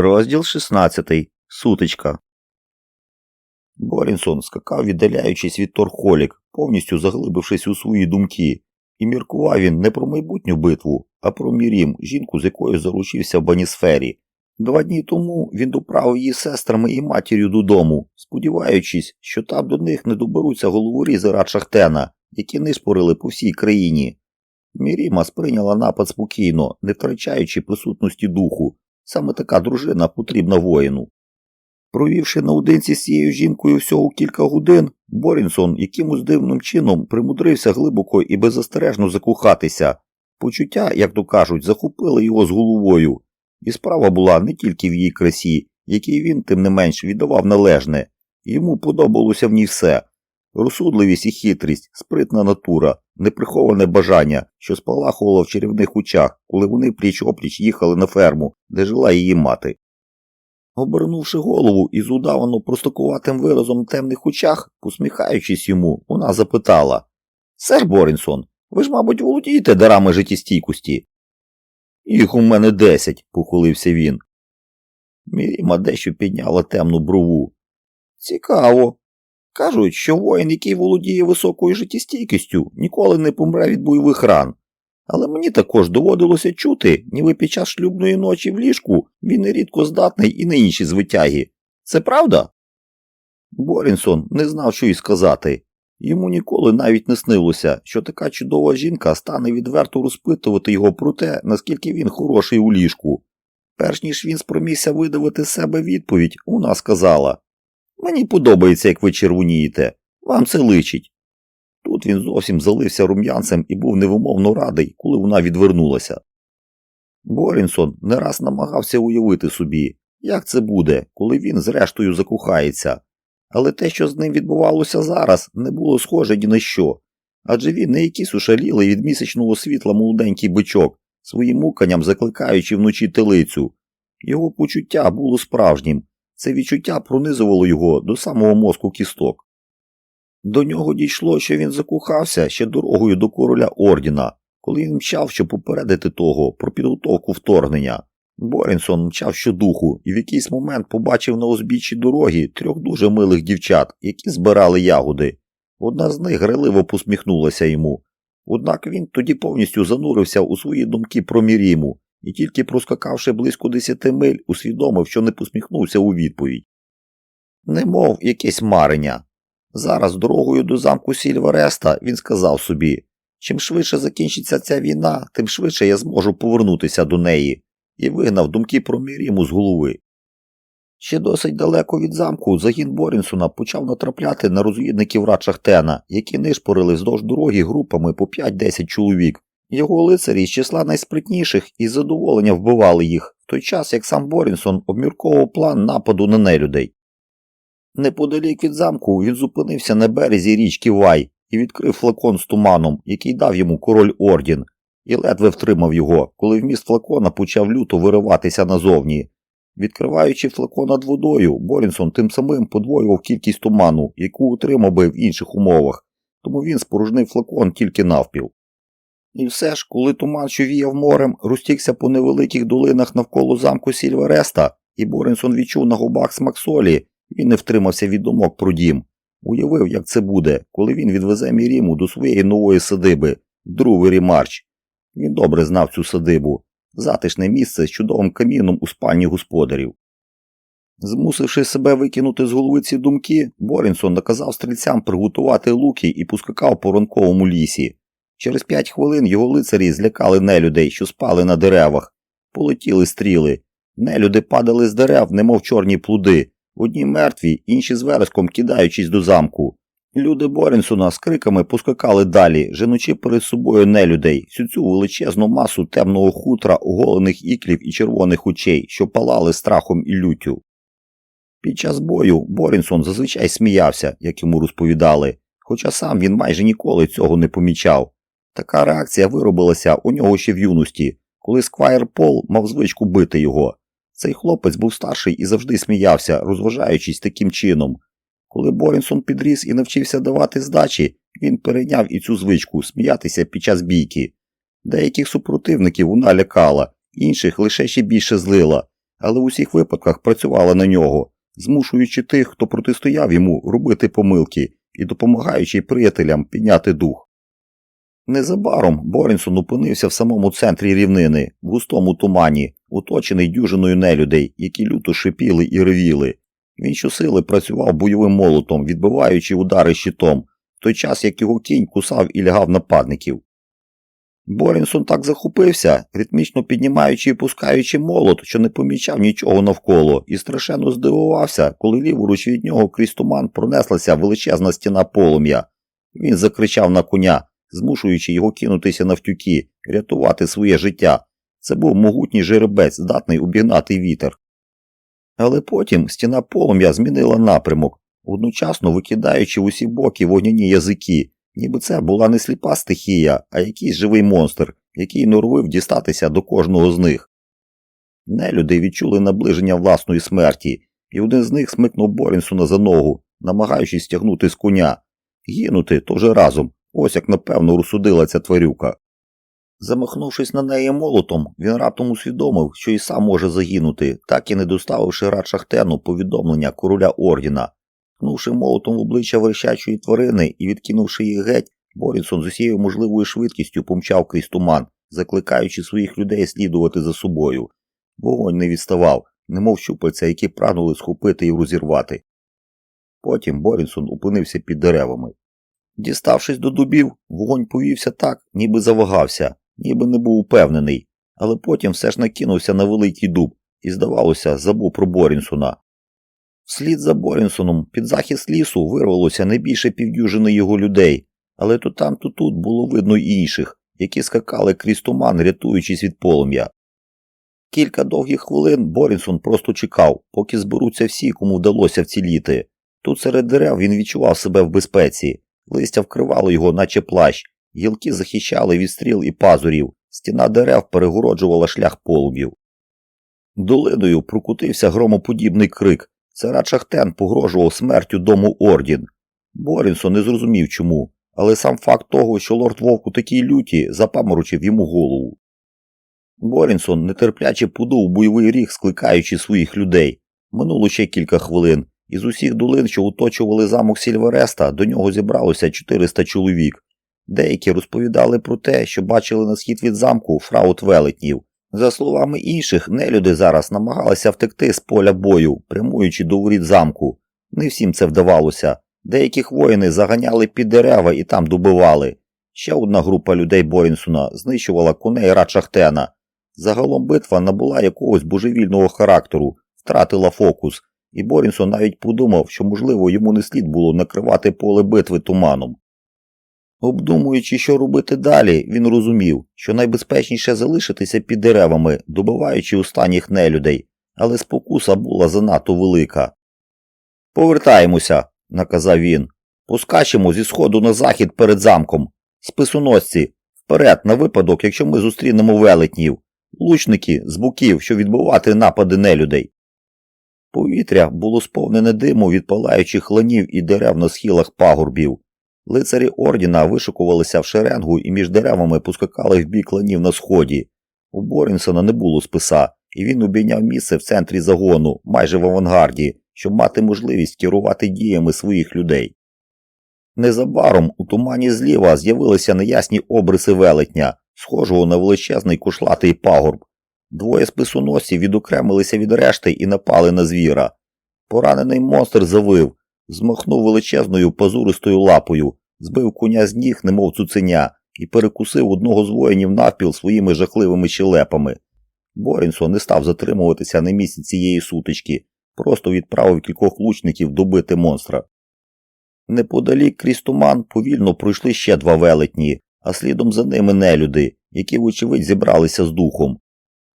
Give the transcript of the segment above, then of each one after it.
Розділ 16. Сутичка. Борінсон скакав, віддаляючись від торхолік, повністю заглибившись у свої думки, і міркував він не про майбутню битву, а про Мірім, жінку, з якою заручився в банісфері. Два дні тому він доправив її сестрами і матір'ю додому, сподіваючись, що там до них не доберуться головорізи Шахтена, які нишпорили по всій країні. Міріма сприйняла напад спокійно, не втрачаючи присутності духу. Саме така дружина потрібна воїну. Провівши наодинці з цією жінкою всього кілька годин, Борінсон якимось дивним чином примудрився глибоко і беззастережно закохатися. Почуття, як то кажуть, захопили його з головою, і справа була не тільки в її красі, якій він, тим не менш, віддавав належне, йому подобалося в ній все розсудливість і хитрість, спритна натура, неприховане бажання, що спалахувало в чарівних очах, коли вони пліч опліч їхали на ферму, де жила її мати. Обернувши голову із удавано простокуватим виразом темних очах, посміхаючись йому, вона запитала Сер Борінсон, ви ж, мабуть, володієте дарами життєстійкості? Їх у мене десять, похулився він. Міріма дещо підняла темну брову. Цікаво. Кажуть, що воїн, який володіє високою життєстійкістю, ніколи не помре від бойових ран. Але мені також доводилося чути, ніби під час шлюбної ночі в ліжку він нерідко здатний і на інші звитяги. Це правда? Борінсон не знав, що й сказати. Йому ніколи навіть не снилося, що така чудова жінка стане відверто розпитувати його про те, наскільки він хороший у ліжку. Перш ніж він спромігся видавити з себе відповідь, вона сказала Мені подобається, як ви червонієте, вам це личить. Тут він зовсім залився рум'янцем і був невимовно радий, коли вона відвернулася. Борінсон не раз намагався уявити собі, як це буде, коли він зрештою закохається, але те, що з ним відбувалося зараз, не було схоже ні на що, адже він не якийсь ушалілий від місячного світла молоденький бичок, своїм муканням закликаючи вночі телицю. Його почуття було справжнім, це відчуття пронизувало його до самого мозку кісток. До нього дійшло, що він закохався ще дорогою до короля Ордіна, коли він мчав, щоб попередити того про підготовку вторгнення. Борінсон мчав щодуху і в якийсь момент побачив на узбіччі дороги трьох дуже милих дівчат, які збирали ягоди. Одна з них граливо посміхнулася йому. Однак він тоді повністю занурився у свої думки про Міріму і тільки проскакавши близько десяти миль, усвідомив, що не посміхнувся у відповідь. Немов якесь марення. Зараз дорогою до замку Сільвареста він сказав собі чим швидше закінчиться ця війна, тим швидше я зможу повернутися до неї, і вигнав думки про Міріму з голови. Ще досить далеко від замку загін Борінсона почав натрапляти на розвідників Радшахтена, які нишпорили вздовж дороги групами по 5-10 чоловік. Його лицарі з числа найспритніших із задоволення вбивали їх, в той час як сам Борінсон обмірковував план нападу на нелюдей. Неподалік від замку він зупинився на березі річки Вай і відкрив флакон з туманом, який дав йому король Ордін, і ледве втримав його, коли вміст флакона почав люто вириватися назовні. Відкриваючи флакон над водою, Борінсон тим самим подвоював кількість туману, яку отримав би в інших умовах, тому він спорожнив флакон тільки навпіл. І все ж, коли туман, що віяв морем, розтікся по невеликих долинах навколо замку Сільвереста, і Борінсон відчув на губах смак солі, він не втримався від думок про дім. Уявив, як це буде, коли він відвезе Міріму до своєї нової садиби, Друвері Марч. Він добре знав цю садибу, затишне місце з чудовим каміном у спальні господарів. Змусивши себе викинути з голови ці думки, Борінсон наказав стрільцям приготувати луки і пускакав по ронковому лісі. Через п'ять хвилин його лицарі злякали нелюдей, що спали на деревах. Полетіли стріли. Нелюди падали з дерев, немов чорні плуди, одні мертві, інші з вереском кидаючись до замку. Люди Борінсона з криками поскакали далі, женучи перед собою нелюдей, всю цю величезну масу темного хутра, оголених іклів і червоних очей, що палали страхом і люттю. Під час бою Борінсон зазвичай сміявся, як йому розповідали, хоча сам він майже ніколи цього не помічав. Така реакція виробилася у нього ще в юності, коли Сквайр Пол мав звичку бити його. Цей хлопець був старший і завжди сміявся, розважаючись таким чином. Коли Борінсон підріс і навчився давати здачі, він перейняв і цю звичку сміятися під час бійки. Деяких супротивників вона лякала, інших лише ще більше злила. але в усіх випадках працювала на нього, змушуючи тих, хто протистояв йому, робити помилки і допомагаючи приятелям підняти дух. Незабаром Борінсон опинився в самому центрі рівнини, в густому тумані, оточений дюжиною нелюдей, які люто шипіли і ревіли. Він щосили працював бойовим молотом, відбиваючи удари щитом, в той час як його кінь кусав і лягав нападників. Борінсон так захопився, ритмічно піднімаючи і пускаючи молот, що не помічав нічого навколо, і страшенно здивувався, коли ліворуч від нього крізь туман пронеслася величезна стіна полум'я. Він закричав на коня, змушуючи його кинутися навтюки, рятувати своє життя. Це був могутній жеребець, здатний обігнати вітер. Але потім стіна полум'я змінила напрямок, одночасно викидаючи в усі боки вогняні язики, ніби це була не сліпа стихія, а якийсь живий монстр, який норовив дістатися до кожного з них. Нелюди відчули наближення власної смерті, і один з них смикнув Борінсона за ногу, намагаючись стягнути з коня. Гинути то вже разом, ось як напевно розсудила ця тварюка. Замахнувшись на неї молотом, він раптом усвідомив, що і сам може загинути, так і не доставивши рад шахтену повідомлення короля ордіна. Кнувши молотом в обличчя верещачої тварини і відкинувши її геть, Борінсон з усією можливою швидкістю помчав крізь туман, закликаючи своїх людей слідувати за собою. Вогонь не відставав, немов щупальця, які прагнули схопити і розірвати. Потім Борінсон опинився під деревами. Діставшись до дубів, вогонь повівся так, ніби завагався, ніби не був упевнений, але потім все ж накинувся на великий дуб і, здавалося, забув про Борінсона. Вслід за Борінсоном під захист лісу вирвалося не більше півдюжини його людей, але то там, то тут було видно інших, які скакали крізь туман, рятуючись від полум'я. Кілька довгих хвилин Борінсон просто чекав, поки зберуться всі, кому вдалося вціліти. Тут серед дерев він відчував себе в безпеці, листя вкривало його, наче плащ, гілки захищали від стріл і пазурів, стіна дерев перегороджувала шлях полум'їв. Долиною прокутився громоподібний крик. Це Шахтен погрожував смертю дому Ордін. Борінсон не зрозумів чому, але сам факт того, що лорд Вовк у такій люті, запаморочив йому голову. Борінсон нетерпляче подув бойовий ріг, скликаючи своїх людей. Минуло ще кілька хвилин, і з усіх долин, що оточували замок Сільвереста, до нього зібралося 400 чоловік. Деякі розповідали про те, що бачили на схід від замку фраут велетнів. За словами інших, нелюди зараз намагалися втекти з поля бою, прямуючи до воріт замку. Не всім це вдавалося. Деяких воїни заганяли під дерева і там добивали. Ще одна група людей Борінсона знищувала коней Радшахтена. Загалом битва набула якогось божевільного характеру, втратила фокус, і Борінсон навіть подумав, що, можливо, йому не слід було накривати поле битви туманом. Обдумуючи, що робити далі, він розумів, що найбезпечніше залишитися під деревами, добиваючи останніх нелюдей, але спокуса була занадто велика. Повертаємося, наказав він. Поскачемо зі сходу на захід перед замком. Списоносці, вперед, на випадок, якщо ми зустрінемо велетнів, лучники з боків, що відбувати напади нелюдей. Повітря було сповнене диму від палаючих ланів і дерев на схилах пагорбів. Лицарі ордіна вишикувалися в шеренгу і між деревами пускакали в бік ланів на сході. У Борінсона не було списа, і він обійняв місце в центрі загону, майже в авангарді, щоб мати можливість керувати діями своїх людей. Незабаром у тумані зліва з'явилися неясні обриси велетня, схожого на величезний кушлатий пагорб. Двоє списоносців відокремилися від решти і напали на звіра. Поранений монстр завив, змахнув величезною пазуристою лапою, збив коня з ніг, немов цуценя, і перекусив одного з воїнів навпіл своїми жахливими щелепами. Борінсон не став затримуватися на місці цієї сутички, просто відправив кількох лучників добити монстра. Неподалік крізь туман повільно пройшли ще два велетні, а слідом за ними нелюди, які, вочевидь, зібралися з духом.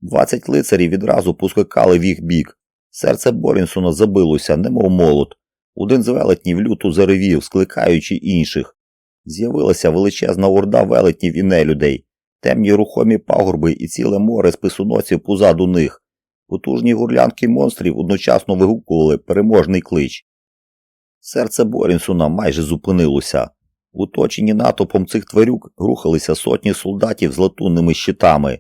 Двадцять лицарів відразу поскакали в їх бік. Серце Борінсона забилося, немов молот. Один з велетнів люто заревів, скликаючи інших. З'явилася величезна орда велетнів і нелюдей, темні рухомі пагорби і ціле море списуносів позаду них. Потужні гурлянки монстрів одночасно вигукували переможний клич. Серце Борінсона майже зупинилося. Уточені натопом цих тварюк рухалися сотні солдатів з латунними щитами.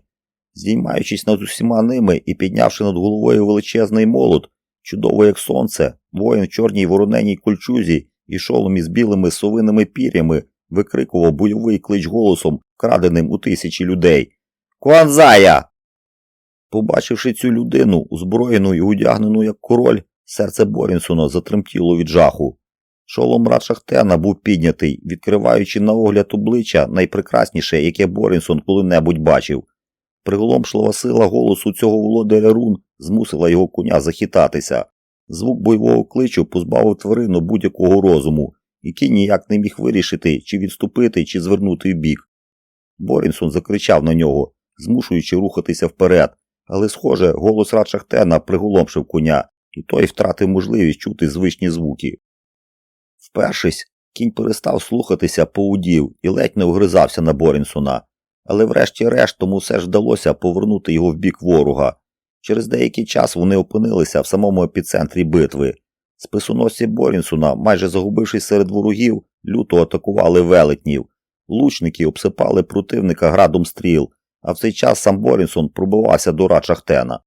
Здіймаючись над усіма ними і піднявши над головою величезний молот, чудово як сонце, воїн в чорній вороненій кольчузі і шоломі з білими совиними пір'ями викрикував бойовий клич голосом, краденим у тисячі людей. Куанзая! Побачивши цю людину, озброєну і одягнену як король, серце Борінсона затремтіло від жаху. Шолом Радшахтена був піднятий, відкриваючи на огляд обличчя найпрекрасніше, яке Борінсон коли-небудь бачив. Приголомшлива сила голосу цього володаря рун змусила його коня захитатися. Звук бойового кличу позбавив тварину будь-якого розуму, і кінь ніяк не міг вирішити, чи відступити, чи звернути вбік. Борінсон закричав на нього, змушуючи рухатися вперед, але, схоже, голос Радшахтена приголомшив коня, і той втратив можливість чути звичні звуки. Впершись, кінь перестав слухатися поудів і ледь не огризався на Борінсона, але врешті-решт тому все ж вдалося повернути його в бік ворога. Через деякий час вони опинилися в самому епіцентрі битви. Списоносці Борінсона, майже загубившись серед ворогів, люто атакували велетнів. Лучники обсипали противника градом стріл, а в цей час сам Борінсон пробивався до Рачахтена.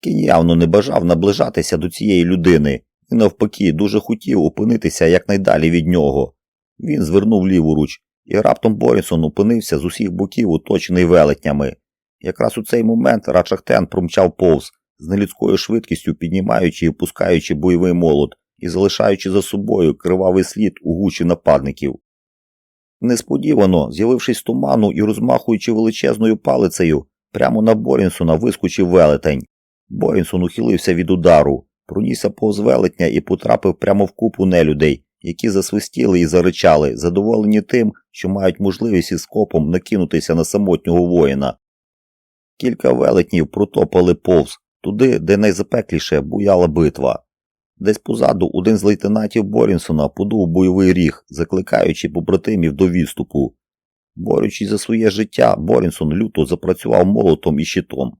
Кінь явно не бажав наближатися до цієї людини і навпаки дуже хотів опинитися якнайдалі від нього. Він звернув ліворуч, і раптом Борінсон опинився з усіх боків оточений велетнями. Якраз у цей момент Рачахтен промчав повз, з нелюдською швидкістю піднімаючи і опускаючи бойовий молот і залишаючи за собою кривавий слід у гучі нападників. Несподівано, з'явившись з туману і розмахуючи величезною палицею, прямо на Борінсона вискочив велетень. Борінсон ухилився від удару, пронісся повз велетня і потрапив прямо в купу нелюдей, які засвистіли і заричали, задоволені тим, що мають можливість із скопом накинутися на самотнього воїна. Кілька велетнів протопали повз, туди, де найзапекліше буяла битва. Десь позаду один з лейтенантів Борінсона подув бойовий ріг, закликаючи побратимів до відступу. Борючись за своє життя, Борінсон люто запрацював молотом і щитом.